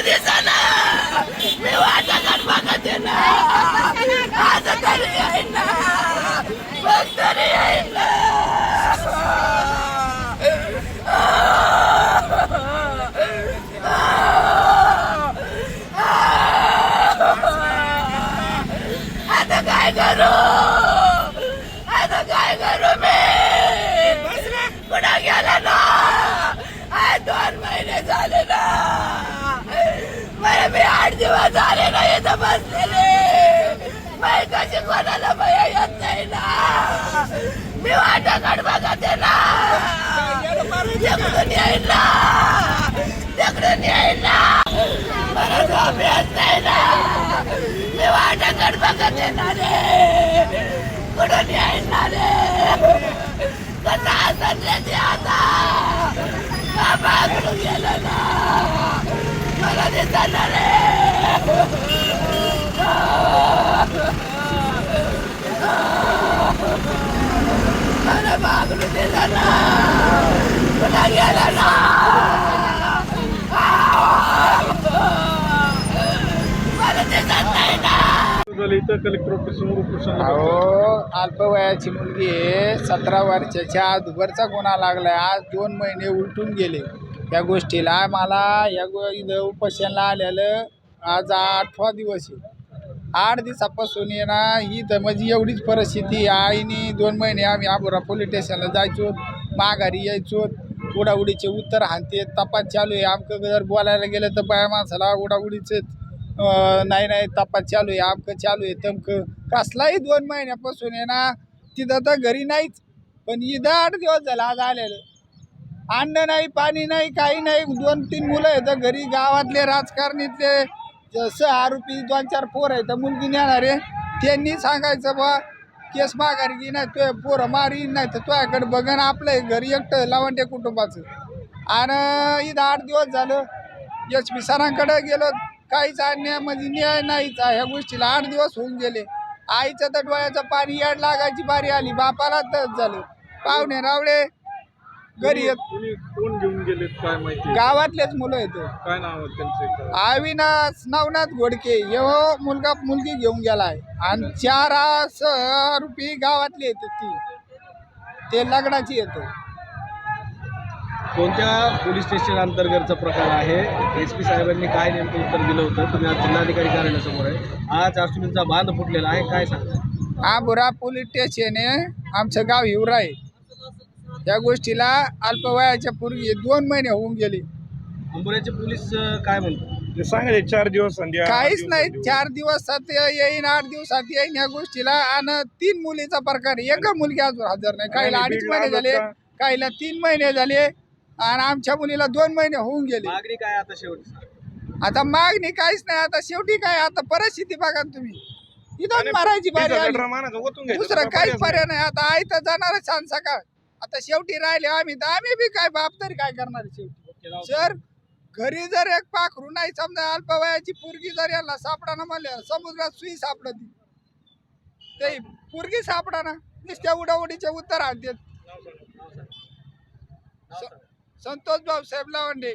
मला दिसाना. मी वाटत बघत आहे ना. आता तरी येईन ना. बघ तरी येईन ना. आता काय करू आता काय करू मी कुठं गेला ना आज दोन महिने झाले ना मला मी आठ दिवस झाले नाही तपासलेले बसलेले कशी कोणाला भया येत नाही ना? मी वाटाघाट बघत ना. तिकडून येईल ना. तिकडून येईल ना. मला झोप येत नाही ना. मी वाटाघाट बघत आहे ना रे. कुठून येईल ना रे? कसा असले ते आता? बाबा गेलं ना? मला दिसणार रे. मला बागडून दिलं ना. कुठं गेलं ना. मला दिसत नाही ना. इथं कलेक्टर ऑफिस उपोषण अहो अल्पवयाची मुलगी आहे. सतरा वर्षाच्या दुभरचा गुन्हा लागलाय. आज दोन महिने उलटून गेले या गोष्टीला. मला या गो इथं उपोषणला आलेलं आज आठवा दिवस आहे. आठ दिवसापासून आहे ना ही तर म्हणजे एवढीच परिस्थिती आईने दोन महिने आम्ही आबोरा पोलीस स्टेशनला जायचो माघारी यायचो. उडाउडीचे उत्तर हानते तपास चालू आहे. आमकं जर बोलायला गेलं तर बाया माणसाला उडाउडीचेच नाही नाही तपास चालू आहे. आमकं चालू आहे तमकं. कसलाही दोन महिन्यापासून आहे ना तिथं तर घरी नाहीच. पण इथं आठ दिवस झाला आज आलेलं. अन्न नाही पाणी नाही काही नाही. दोन तीन मुलं आहेत घरी गावातले राजकारणीतले ज- सहा आरोपी दोन चार पोर आहेत मुलगी नेणार आहे. त्यांनी सांगायचं बा केस माघारी की नाही तो पोरं मारी नाही तर तुझ्याकडे बघन आपलं आहे घरी एकटं लावंडे कुटुंबाचं. आणि इथं आठ दिवस झालं एच पी सरांकडे गेलो. काहीच अन्याय म्हणजे न्याय नाहीच ह्या गोष्टीला आठ दिवस होऊन गेले. आईचं तर डोळ्याचं पाणी याड लागायची बारी आली बापाला तच झालं. पाहुणे रावळे घरी येत कोणी कोण घेऊन गेलेत काय माहिती? गावातलेच मुलं आहेत काय नाव आहे त्यांचे अविनाश नवनाथ घोडके यो मुलगा मुलगी घेऊन गेलाय. आणि चार आ- स- रुपये गावातले येत ती. ते लग्नाची येतो कोणत्या पोलीस स्टेशन अंतर्गतचा प्रकार आहे? एस पी साहेबांनी काय नेमकं उत्तर दिलं होतं? तुम्ही आज जिल्हाधिकारी कार्यालयासमोर आहे. आज आसुनीचा बांध फुटलेला आहे. काय सांगा आबुरा पोलीस स्टेशन आहे. आमचं गाव हिवरा आहे. या गोष्टीला अल्पवयाच्या पूर्वी दोन महिने होऊन गेले. अंबुऱ्याचे पोलीस अं, काय म्हणतात? ते सांगायचे चार दिवस संध्या काहीच नाही चार दिवसात येईन आठ दिवसात येईन या गोष्टीला आणि तीन मुलीचा प्रकार आहे. एक मुलगी अजून हजर नाही. काहीला अडीच बीड महिने लागत झाले का? काहीला तीन महिने झाले आणि आमच्या मुलीला दोन महिने होऊन गेले. मागणी काय आता शेवटी? आता मागणी काहीच नाही आता शेवटी काय आता परिस्थिती बघा ना तुम्ही. इथं मारायची बारी आली. दुसरं काय काहीच पर्याय नाही. आता आई तर जाणार छान सकाळ. आता शेवटी राहिले आम्ही तर आम्ही बी काय बाप तरी काय करणार शेवटी? जर घरी जर एक पाखरू नाही समजा अल्पवयाची पोरगी जर याला सापडाना म्हणल्या समुद्रात सुई सापडती. ते पोरगी सापडाना नुसत्या उडाउडीचे उत्तर आणतात संतोष भाऊ साहेब लावंडे.